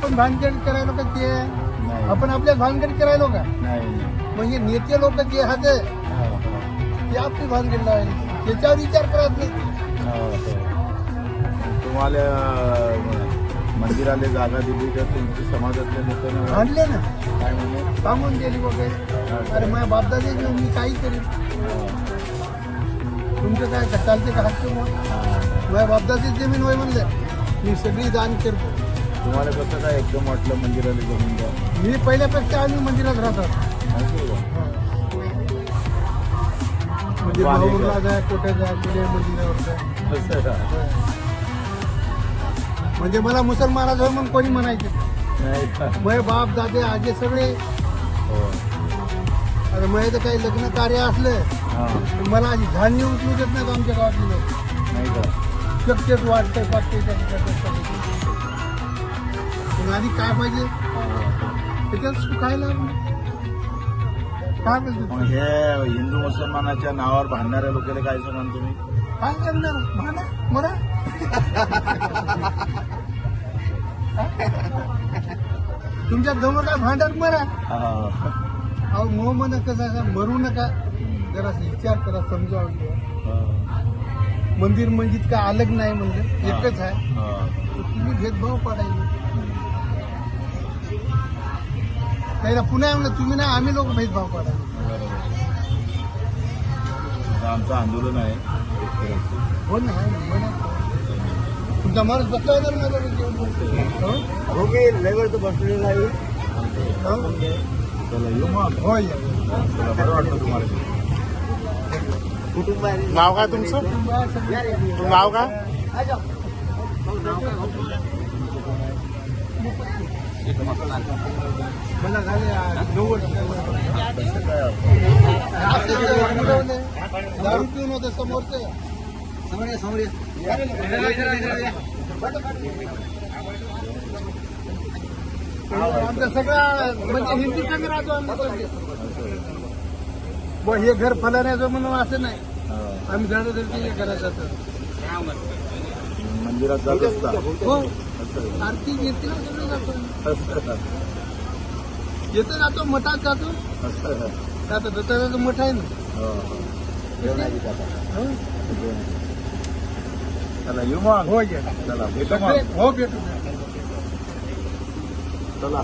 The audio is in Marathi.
आपण भानगड करायलो का ते नाही. आपण आपल्या भानगड करायलो का नाही. म्हणजे नेते लोक जे आहेत हो, हो. ते आपली भानगड लावायला त्याच्यावर विचार करत नाही हो. तुम्हाला मंदिराला जागा दिली तर तुमच्या समाजातल्या लोकांना आणले ना. काय म्हणे सांगून दिली वगैरे. अरे माझ्या बापदादे मी काही करेन. तुमचं काय चालते का हक्क मग माझ्या बापदाची जमीन होय म्हणलं. मी सगळी दान करतो. तुम्हाला कसं काय एकदम वाटलं मंदिराला जमीन द्या मी पहिल्यापेक्षा आम्ही मंदिरात राहतात? म्हणजे वाले भाऊला का? जाय कुठे जाय कुठे मंदिरावर जाय असं का? म्हणजे मला मुसलमानाचं म्हणून कोणी म्हणायचे नाही का? बाप दादे आजे सगळे हो. अरे माझे तर काही लग्न कार्य असलं हा. तर मला आधी धान्य उचलू देत नाहीत आमच्या गावातले लोक नाही का शक्यच वाटतंय पाठते आधी काय पाहिजे? त्याच्यात सुखायला काय हे हिंदू मुसलमानाच्या नावावर भांडणाऱ्या लोकांना काय सांगाल तुम्ही? काय करणार? म्हणा मरा? तुमच्या जवळ काय भांडण मरा? हा. अहो मोह म्हणा कसं आहे, मरू नका. जरा विचार करा घ्या. हा. मंदिर मंजित काय अलग नाही म्हणजे एकच आहे. हा. तर तुम्ही भेदभाव पाडायचे नाही ना पुन्हा म्हणलं तुम्ही नाही आम्ही लोक भेदभाव पाडायचे बरोबर. आमचं आंदोलन आहे. हो ना आहे ना. तुमचा माणूस बसला होता ना करतो. हो? हो की लेबर तर बसलेला आहे हो? चला येऊ मग हो या. चला बरं वाटलं तुम्हाला नाव काय तुमचं नाव काय आमचा सगळा म्हणजे हिंदी राहतो हे घर फलाण्याचं म्हणून असं नाही आम्ही झाडं हे करायचं मंदिरात जात असता हो आरती घेते ना सगळं जातो येतो जातो मठात जातो? आता दत्ताचं मठ आहे ना? हो, हो. हो? येऊ मग. हो चला भेटू हो भेटू. चला.